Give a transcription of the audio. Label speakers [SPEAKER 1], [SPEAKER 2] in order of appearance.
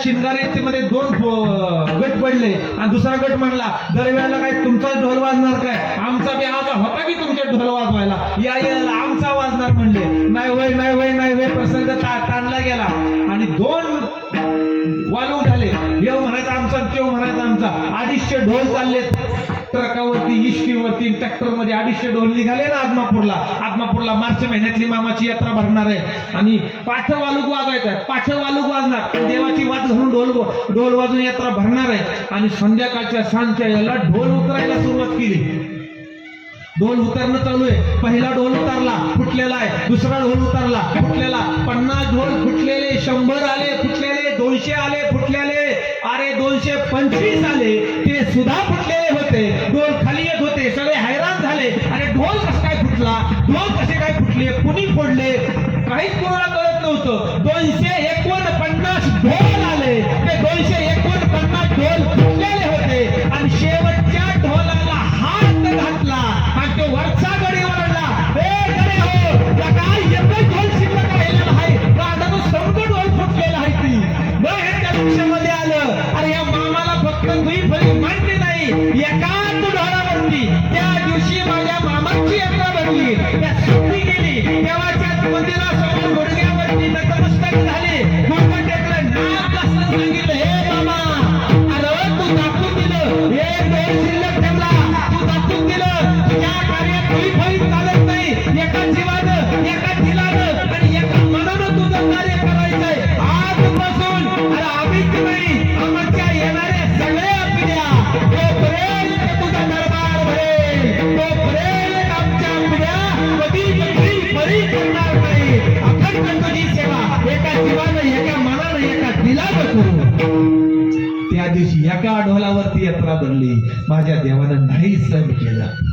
[SPEAKER 1] शिंगारे मध्ये दोन गट पडले आणि दुसरा गट म्हणला दरवेळेला काय तुमचा ढोल वाजणार काय? आमचा बी आवाज होता की तुमच्या ढोल वाजवायला? या याला आमचा वाजणार म्हणले. नाही वय नाही वय नाही वय प्रसंग ताणला गेला. आणि दोन वालू झाले. येऊ म्हणायचा आमचा तेव म्हणायचा आमचा. अडीचशे ढोल चालले ट्रकावर इष्टीवरती ट्रॅक्टरमध्ये अडीचशे ढोल निघाले ना आदमापूरला. आदमापूरला मार्च महिन्यातली मामाची यात्रा भरणार आहे. आणि पाठ वालूक वाजवायचं पाठ वालूक वाजणार. देवाची वाद घालून ढोल ढोल वाजून यात्रा भरणार आहे. आणि संध्याकाळच्या सांजच्या याला ढोल उतरायला सुरुवात केली. ढोल उतरणं चालू आहे. पहिला ढोल उतरला फुटलेला आहे. दुसरा ढोल उतरला फुटलेला. पन्नास ढोल फुटलेले शंभर आले फुटलेले. दोनशे आले फुटलेले. अरे दोनशे पंचवीस आले ते सुद्धा फुटले होते ढोल खाली येत होते सगळे हैराण झाले अरे ढोल कसं काय फुटला दोन कसे काय फुटले कुणी फोडले? काहीच कोणाला कळत नव्हतं. दोनशे एकोणपन्नास ढोल आले. ते दोनशे एकोणपन्नास ढोल फुटलेले होते. आणि शेवटच्या ढोलाला हात घातला. आणि तो वरचा गडी ओरडला. ए गडे हो या काय एकच ढोल शिल्लक राहिलेला आहे? राजानं समजा ढोल फुटलेला आहे ती. मग हे त्या लक्षामध्ये आलं. अरे या मामाला फक्त तुम्ही फळी मांडली नाही. एका गेली. देवाच्या मंदिरासमोर गुडघ्यावरती करू त्या दिवशी एका ढोलावरती यात्रा भरली माझ्या देवानं नाही सण केला.